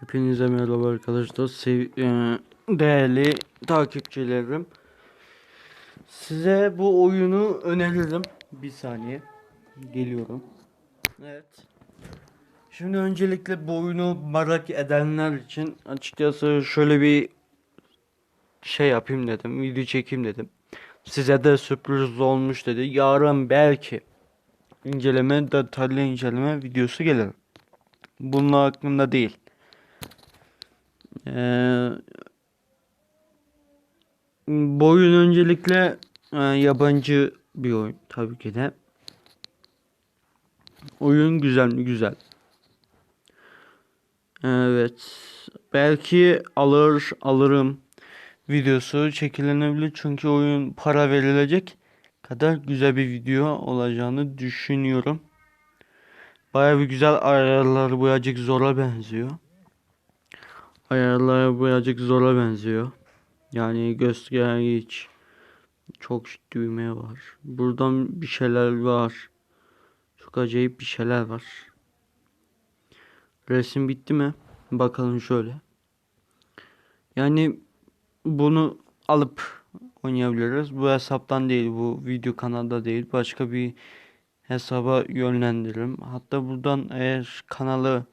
Hepinize merhaba arkadaşlar. Sev e, değerli takipçilerim. Size bu oyunu öneririm. Bir saniye. Geliyorum. Evet. Şimdi öncelikle bu oyunu merak edenler için açıkçası şöyle bir şey yapayım dedim. Video çekeyim dedim. Size de sürpriz olmuş dedi. Yarın belki inceleme, detaylı inceleme videosu gelir. Bunun hakkında değil. Ee, bu oyun öncelikle e, yabancı bir oyun tabii ki de. Oyun güzel mi? Güzel. Evet. Belki alır alırım videosu çekilenebilir çünkü oyun para verilecek kadar güzel bir video olacağını düşünüyorum. Baya bir güzel ayarlar bu birazcık zora benziyor. Ayarlar birazcık zora benziyor. Yani göstergeç çok düğme var. Buradan bir şeyler var. Çok acayip bir şeyler var. Resim bitti mi? Bakalım şöyle. Yani bunu alıp oynayabiliriz. Bu hesaptan değil, bu video kanalda değil. Başka bir hesaba yönlendiririm. Hatta buradan eğer kanalı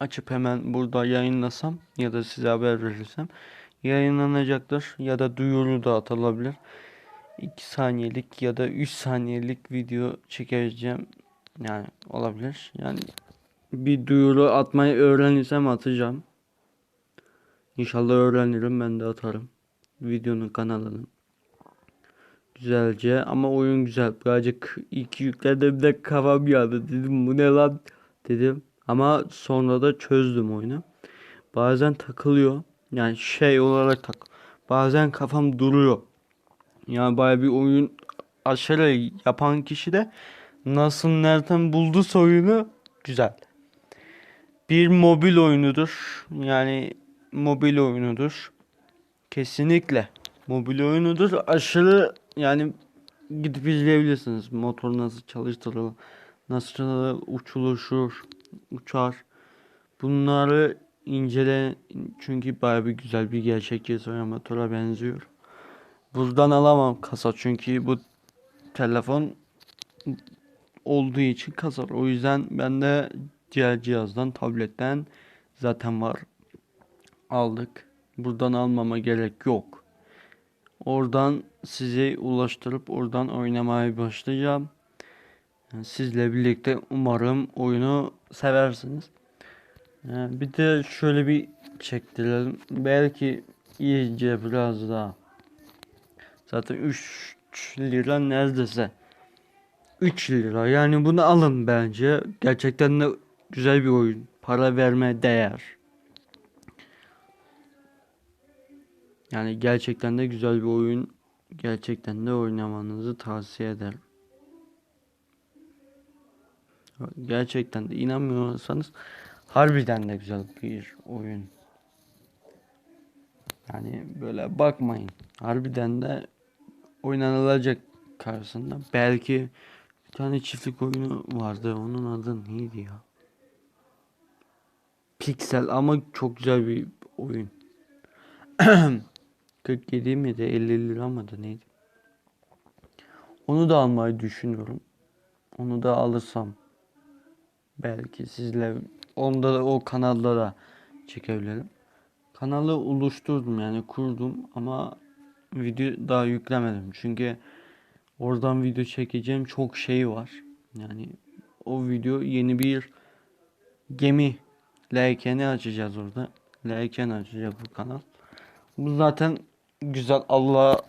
açıp hemen burada yayınlasam ya da size haber verirsem yayınlanacaktır ya da duyuru da atılabilir. 2 saniyelik ya da 3 saniyelik video çekeceğim. Yani olabilir. Yani bir duyuru atmayı öğrenirsem atacağım. İnşallah öğrenirim ben de atarım. Videonun kanalının. Güzelce ama oyun güzel. Birazcık ilk yüklerde de kafam yandı. Dedim bu ne lan dedim. Ama sonra da çözdüm oyunu. Bazen takılıyor. Yani şey olarak tak. Bazen kafam duruyor. Yani baya bir oyun aşırı yapan kişi de nasıl nereden buldu oyunu güzel. Bir mobil oyunudur. Yani mobil oyunudur. Kesinlikle mobil oyunudur. Aşırı yani gidip izleyebilirsiniz. Motor nasıl çalıştırılır, nasıl uçuluşur, uçar. Bunları incele çünkü baya bir güzel bir gerçek yazıyor motora benziyor. Buradan alamam kasa çünkü bu telefon olduğu için kasar. O yüzden ben de diğer cihazdan, tabletten zaten var. Aldık. Buradan almama gerek yok. Oradan sizi ulaştırıp oradan oynamaya başlayacağım. Sizle birlikte umarım oyunu seversiniz. Yani bir de şöyle bir çektirelim. Belki iyice biraz daha. Zaten 3 lira neredeyse. 3 lira. Yani bunu alın bence. Gerçekten de güzel bir oyun. Para verme değer. Yani gerçekten de güzel bir oyun. Gerçekten de oynamanızı tavsiye ederim. Gerçekten de inanmıyorsanız harbiden de güzel bir oyun. Yani böyle bakmayın. Harbiden de oynanılacak karşısında. Belki bir tane çiftlik oyunu vardı. Onun adı neydi ya? Pixel ama çok güzel bir oyun. 47 miydi? 50 lira mıydı neydi? Onu da almayı düşünüyorum. Onu da alırsam belki sizle onda da o kanalda da çekebilirim. Kanalı oluşturdum yani kurdum ama video daha yüklemedim. Çünkü oradan video çekeceğim çok şey var. Yani o video yeni bir gemi Leyken'i açacağız orada. Leyken açacağız bu kanal. Bu zaten güzel. Allah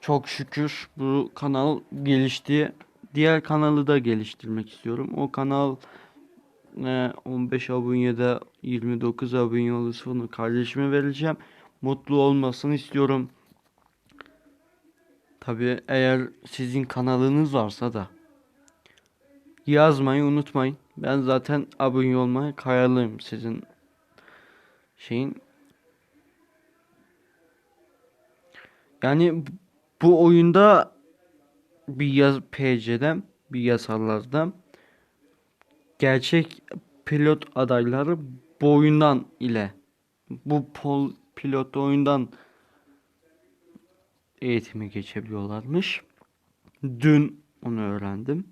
çok şükür bu kanal gelişti. Diğer kanalı da geliştirmek istiyorum. O kanal e, 15 abonede 29 abone olursa onu kardeşime vereceğim. Mutlu olmasını istiyorum. Tabi eğer sizin kanalınız varsa da yazmayı unutmayın. Ben zaten abone olmaya kararlıyım sizin şeyin. Yani bu oyunda bir yaz PC'den bir yazarlardan gerçek pilot adayları bu oyundan ile bu pol pilot oyundan eğitimi geçebiliyorlarmış. Dün onu öğrendim.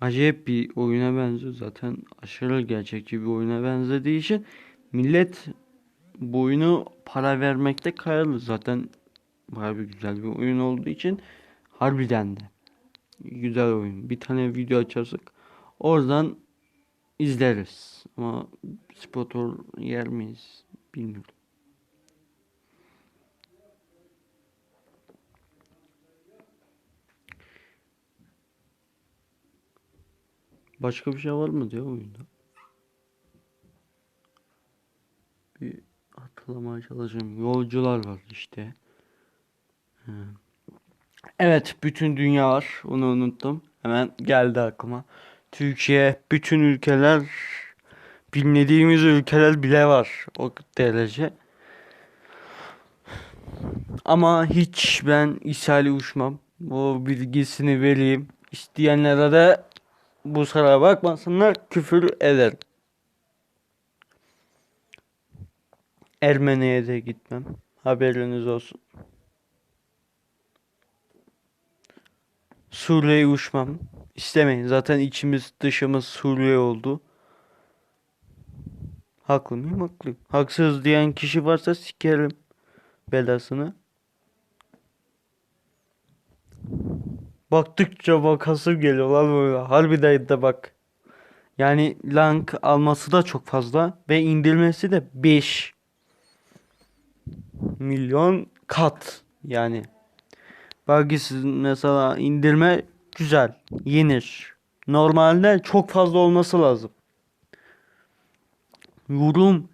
Acayip bir oyuna benziyor zaten aşırı gerçekçi bir oyuna benzediği için millet bu oyunu para vermekte kararlı zaten bir güzel bir oyun olduğu için harbiden de güzel oyun. Bir tane video açarsak oradan izleriz. Ama sponsor yer miyiz bilmiyorum. Başka bir şey var mı diyor oyunda? Bir hatırlamaya çalışayım. Yolcular var işte. Evet, bütün dünya var. Onu unuttum. Hemen geldi aklıma. Türkiye, bütün ülkeler, bilmediğimiz ülkeler bile var. O derece. Ama hiç ben ishali uçmam. O bilgisini vereyim. İsteyenlere de bu sıra bakmasınlar küfür eder. Ermeni'ye de gitmem. Haberiniz olsun. Suriye'ye uçmam. İstemeyin. Zaten içimiz dışımız Suriye oldu. Haklı mıyım? Haklıyım. Haksız diyen kişi varsa sikerim belasını. Baktıkça bakasım geliyor lan böyle. Harbiden de bak. Yani Lang alması da çok fazla ve indirmesi de 5 milyon kat yani. Buggy'siz mesela indirme güzel, yenir. Normalde çok fazla olması lazım. Yorum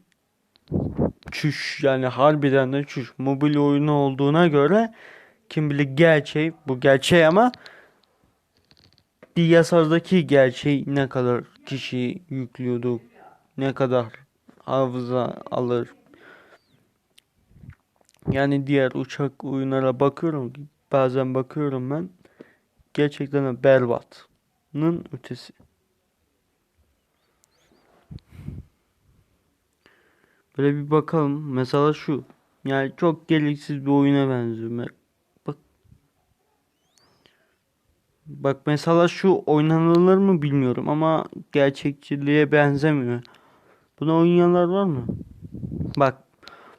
çüş yani harbiden de çüş. Mobil oyunu olduğuna göre kim bilir gerçeği bu gerçeği ama bilgisayardaki gerçeği ne kadar kişi yüklüyordu ne kadar hafıza alır yani diğer uçak oyunlara bakıyorum bazen bakıyorum ben gerçekten de berbat'ın ötesi böyle bir bakalım mesela şu yani çok gereksiz bir oyuna benziyor Bak mesela şu oynanılır mı bilmiyorum ama gerçekçiliğe benzemiyor. Buna oynayanlar var mı? Bak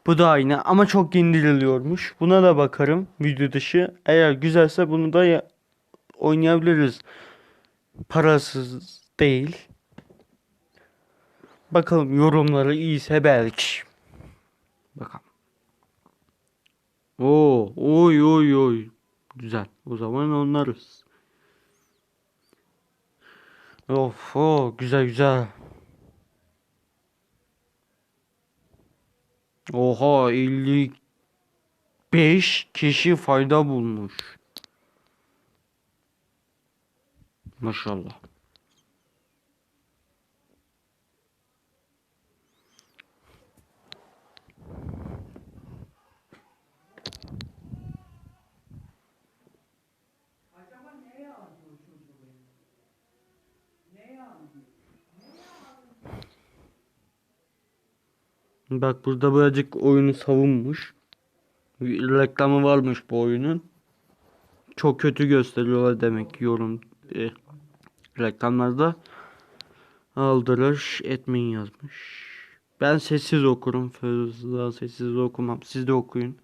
bu da aynı ama çok indiriliyormuş. Buna da bakarım video dışı. Eğer güzelse bunu da ya oynayabiliriz. Parasız değil. Bakalım yorumları iyiyse belki. Bakalım. Oo, oy oy oy. Güzel. O zaman onlarız. Of o güzel güzel. Oha 55 kişi fayda bulmuş. Maşallah. Bak burada birazcık oyunu savunmuş. Bir reklamı varmış bu oyunun. Çok kötü gösteriyorlar demek yorum e, reklamlarda. Aldırış etmeyin yazmış. Ben sessiz okurum. Fazla sessiz okumam. Siz de okuyun.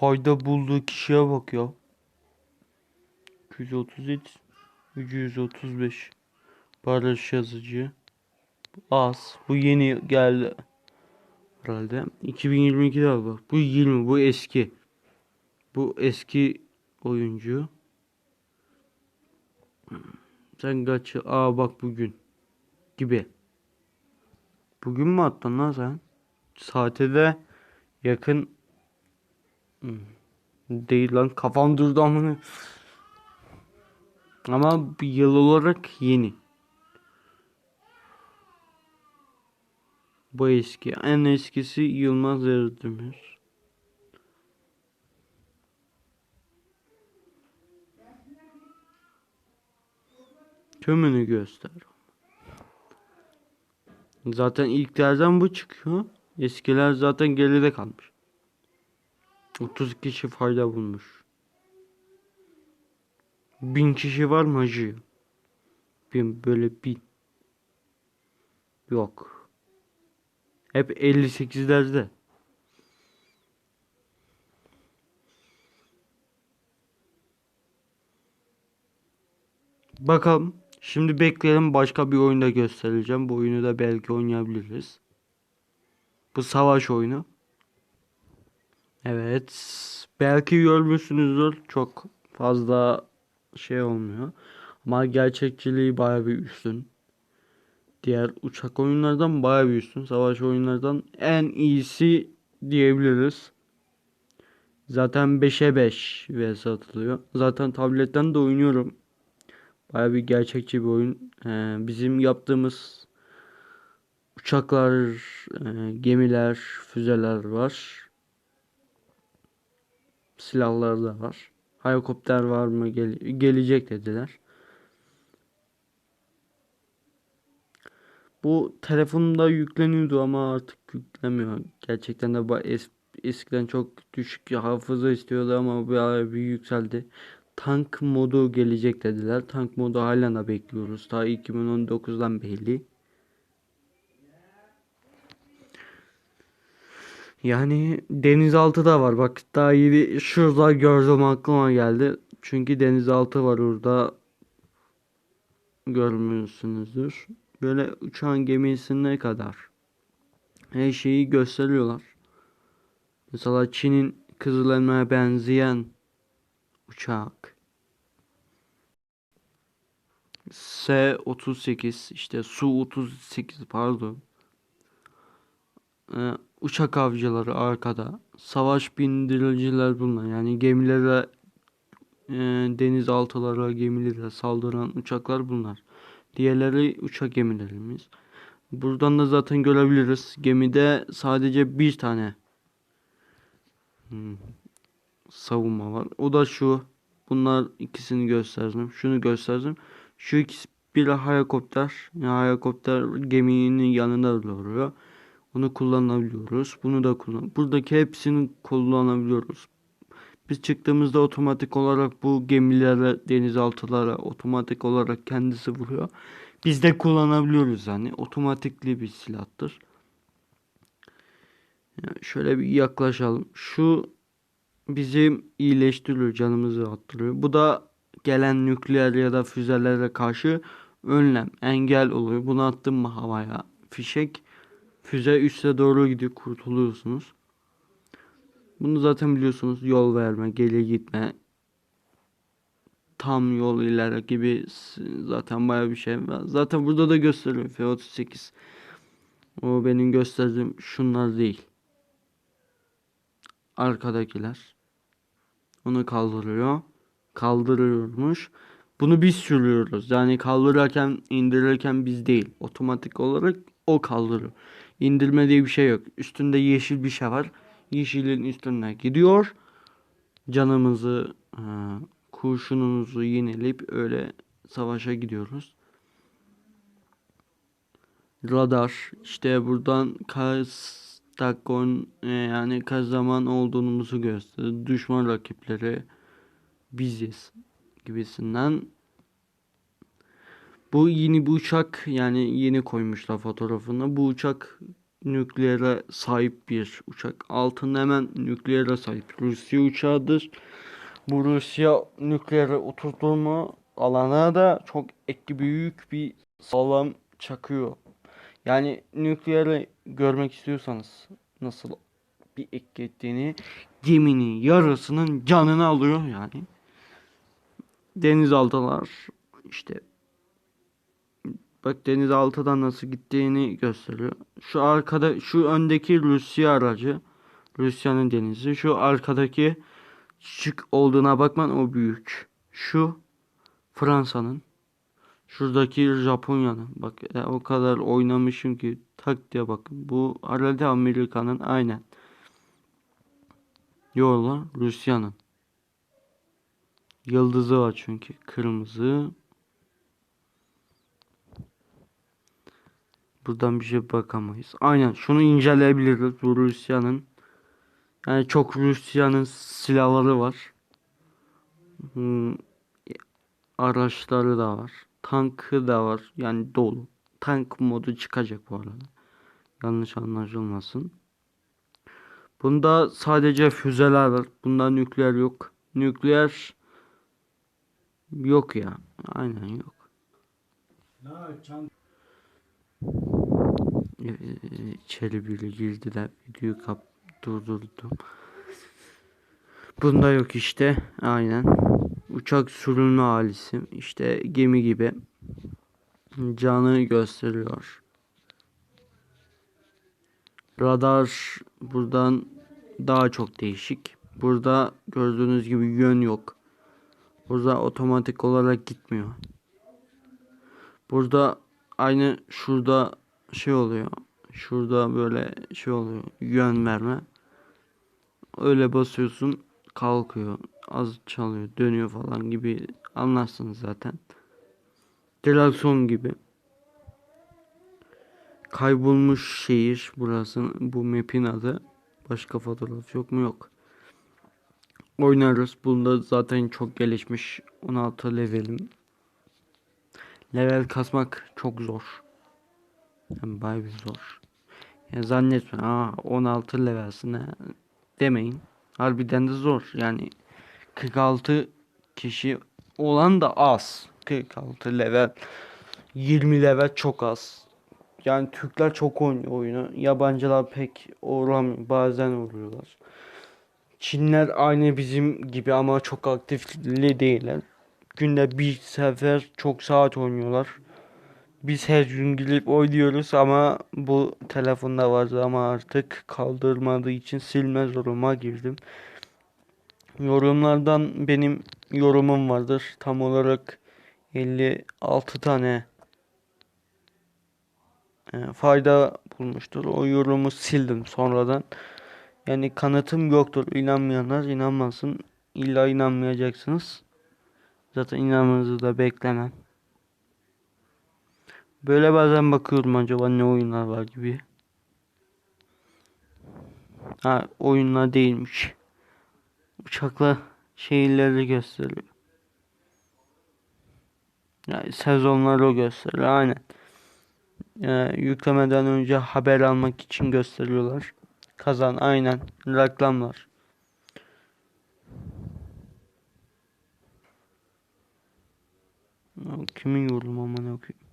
Fayda bulduğu kişiye bak ya. 237 335 Barış yazıcı Az. Bu yeni geldi. Herhalde. 2022'de galiba. Bu 20. Bu eski. Bu eski oyuncu. Sen kaç? Aa bak bugün. Gibi. Bugün mü attın lan sen? Saate de yakın Değil lan kafam durdu amına. Ama bir yıl olarak yeni. Bu eski. En eskisi Yılmaz Özdemir. Tümünü göster. Zaten ilklerden bu çıkıyor. Eskiler zaten geride kalmış. 30 kişi fayda bulmuş. Bin kişi var mı hacı? Bin böyle bin. Yok. Hep 58'lerde. Bakalım. Şimdi bekleyelim başka bir oyunda göstereceğim. Bu oyunu da belki oynayabiliriz. Bu savaş oyunu. Evet. Belki görmüşsünüzdür. Çok fazla şey olmuyor. Ama gerçekçiliği bayağı bir üstün. Diğer uçak oyunlardan bayağı bir üstün. Savaş oyunlardan en iyisi diyebiliriz. Zaten 5'e 5 ve satılıyor. Zaten tabletten de oynuyorum. Bayağı bir gerçekçi bir oyun. Ee, bizim yaptığımız uçaklar, e, gemiler, füzeler var. Silahlar da var. Helikopter var mı? Gel gelecek dediler. Bu telefonumda yükleniyordu ama artık yüklemiyor. Gerçekten de es eskiden çok düşük hafıza istiyordu ama bayağı bir yükseldi. Tank modu gelecek dediler. Tank modu hala da bekliyoruz. Ta 2019'dan belli. Yani denizaltı da var. Bak daha yeni şurada gördüm aklıma geldi. Çünkü denizaltı var orada. Görmüşsünüzdür. Böyle uçağın gemisine kadar her şeyi gösteriyorlar. Mesela Çin'in Kızıl Elma'ya benzeyen uçak. S-38 işte Su-38 pardon. Ee, uçak avcıları arkada. Savaş bindiriciler bunlar. Yani gemilere e, denizaltılara, gemilere saldıran uçaklar bunlar. Diğerleri uçak gemilerimiz. Buradan da zaten görebiliriz. Gemide sadece bir tane hmm, savunma var. O da şu. Bunlar ikisini gösterdim. Şunu gösterdim. Şu ikisi bir helikopter. Yani helikopter geminin yanında duruyor. Bunu kullanabiliyoruz. Bunu da kullan. Buradaki hepsini kullanabiliyoruz. Biz çıktığımızda otomatik olarak bu gemilere, denizaltılara otomatik olarak kendisi vuruyor. Biz de kullanabiliyoruz yani. Otomatikli bir silahtır. Yani şöyle bir yaklaşalım. Şu bizim iyileştiriyor, canımızı arttırıyor. Bu da gelen nükleer ya da füzelere karşı önlem, engel oluyor. Bunu attım mı havaya fişek füze üste doğru gidiyor kurtuluyorsunuz. Bunu zaten biliyorsunuz yol verme, geri gitme, tam yol ileri gibi zaten baya bir şey. Zaten burada da gösteriyor F38. O benim gösterdiğim şunlar değil. Arkadakiler. Onu kaldırıyor. Kaldırıyormuş. Bunu biz sürüyoruz. Yani kaldırırken indirirken biz değil. Otomatik olarak o kaldırıyor. İndirme diye bir şey yok. Üstünde yeşil bir şey var. Yeşilin üstüne gidiyor. Canımızı e, kurşunumuzu yenileyip öyle savaşa gidiyoruz. Radar işte buradan kaç dakikon e, yani kaç zaman olduğumuzu gösteriyor. Düşman rakipleri biziz gibisinden. Bu yeni bu uçak yani yeni koymuşlar fotoğrafını. Bu uçak nükleere sahip bir uçak. Altında hemen nükleere sahip Rusya uçağıdır. Bu Rusya nükleere oturttu mu alana da çok etki büyük bir sağlam çakıyor. Yani nükleeri görmek istiyorsanız nasıl bir etki ettiğini geminin yarısının canını alıyor yani. Denizaltılar işte bak denizaltıdan nasıl gittiğini gösteriyor. Şu arkada şu öndeki Rusya aracı Rusya'nın denizi. Şu arkadaki küçük olduğuna bakman o büyük. Şu Fransa'nın. Şuradaki Japonya'nın. Bak e, o kadar oynamışım ki tak diye bakın. Bu herhalde Amerika'nın aynen. Yok lan Rusya'nın. Yıldızı var çünkü. Kırmızı. Buradan bir şey bakamayız. Aynen şunu inceleyebiliriz. Bu Rusya'nın. Yani çok Rusya'nın silahları var. Hmm, araçları da var. Tankı da var. Yani dolu. Tank modu çıkacak bu arada. Yanlış anlaşılmasın. Bunda sadece füzeler var. Bunda nükleer yok. Nükleer yok ya. Aynen yok. Ee, içeri biri girdiler. Videoyu kap durdurdum. Bunda yok işte. Aynen. Uçak sürülme halisi. işte gemi gibi. Canı gösteriyor. Radar buradan daha çok değişik. Burada gördüğünüz gibi yön yok. Burada otomatik olarak gitmiyor. Burada aynı şurada şey oluyor. Şurada böyle şey oluyor. Yön verme. Öyle basıyorsun kalkıyor. Az çalıyor, dönüyor falan gibi anlarsınız zaten. Direksiyon gibi. Kaybolmuş şehir burası. Bu map'in adı. Başka fotoğraf yok mu? Yok. Oynarız. Bunda zaten çok gelişmiş. 16 levelim. Level kasmak çok zor. Yani bayağı bir zor. Yani zannetme aa 16 levelsine demeyin. Harbiden de zor. Yani 46 kişi olan da az. 46 level 20 level çok az. Yani Türkler çok oynuyor oyunu. Yabancılar pek uğramıyor. Bazen uğruyorlar. Çinler aynı bizim gibi ama çok aktifli değiller. Günde bir sefer çok saat oynuyorlar. Biz her gün girip oynuyoruz ama bu telefonda vardı ama artık kaldırmadığı için silme zoruma girdim. Yorumlardan benim yorumum vardır. Tam olarak 56 tane e, fayda bulmuştur. O yorumu sildim sonradan. Yani kanıtım yoktur. İnanmayanlar inanmasın. İlla inanmayacaksınız. Zaten inanmanızı da beklemem. Böyle bazen bakıyorum acaba ne oyunlar var gibi. Ha oyunlar değilmiş. Uçakla şehirleri gösteriyor. Yani sezonları gösteriyor aynen. Ee, yüklemeden önce haber almak için gösteriyorlar. Kazan aynen reklamlar. Kimin yorumu amına koyayım?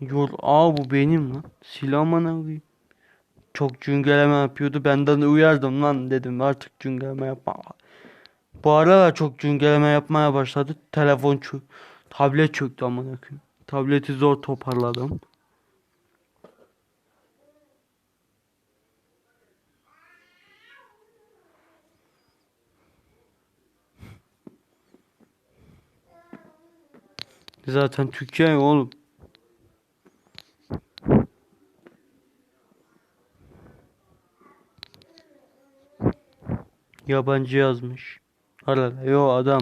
Yor aa bu benim lan. Silah amına koyayım. Çok cüngeleme yapıyordu. Benden uyardım lan dedim artık cüngeleme yapma. Bu aralar çok cüngeleme yapmaya başladı. Telefon çö tablet çöktü amına koyayım. Tableti zor toparladım. Zaten Türkiye oğlum. Yabancı yazmış. Arada yo adam.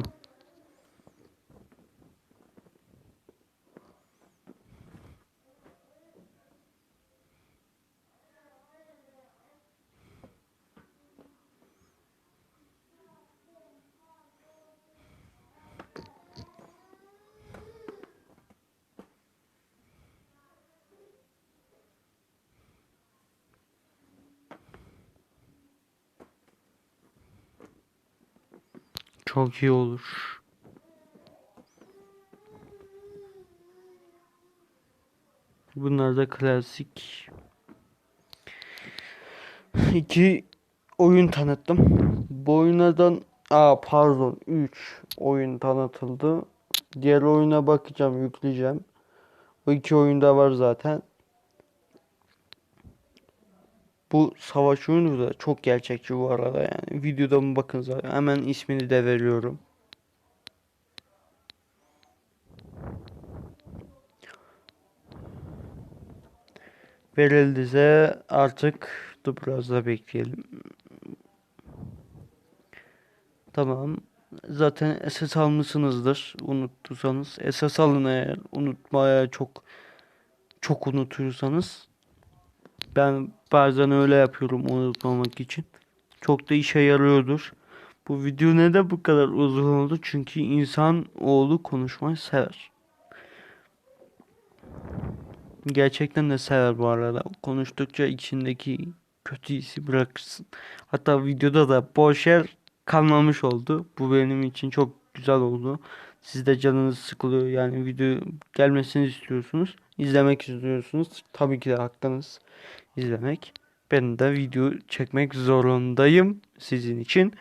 Çok iyi olur. Bunlar da klasik. İki oyun tanıttım. Bu oyunlardan Aa pardon 3 oyun tanıtıldı. Diğer oyuna bakacağım, yükleyeceğim. O iki oyunda var zaten. Bu savaş oyunu da çok gerçekçi bu arada yani. Videoda mı bakın zaten. Hemen ismini de veriyorum. Verildiyse artık dur biraz da bekleyelim. Tamam. Zaten SS almışsınızdır. Unuttursanız. SS alın eğer unutmaya çok çok unutursanız. Ben bazen öyle yapıyorum unutmamak için. Çok da işe yarıyordur. Bu video neden bu kadar uzun oldu? Çünkü insan oğlu konuşmayı sever. Gerçekten de sever bu arada. Konuştukça içindeki kötü hissi bırakırsın. Hatta videoda da boş yer kalmamış oldu. Bu benim için çok güzel oldu. Siz de canınız sıkılıyor yani video gelmesini istiyorsunuz. izlemek istiyorsunuz. Tabii ki de hakkınız izlemek. Ben de video çekmek zorundayım sizin için.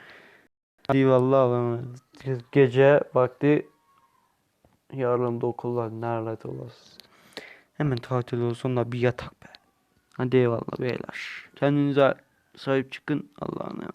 Emanet. Gece vakti yarın da okul var. Nerede olasın? Hemen tatil olsun da bir yatak be. Hadi eyvallah beyler. Kendinize sahip çıkın. Allah'a emanet.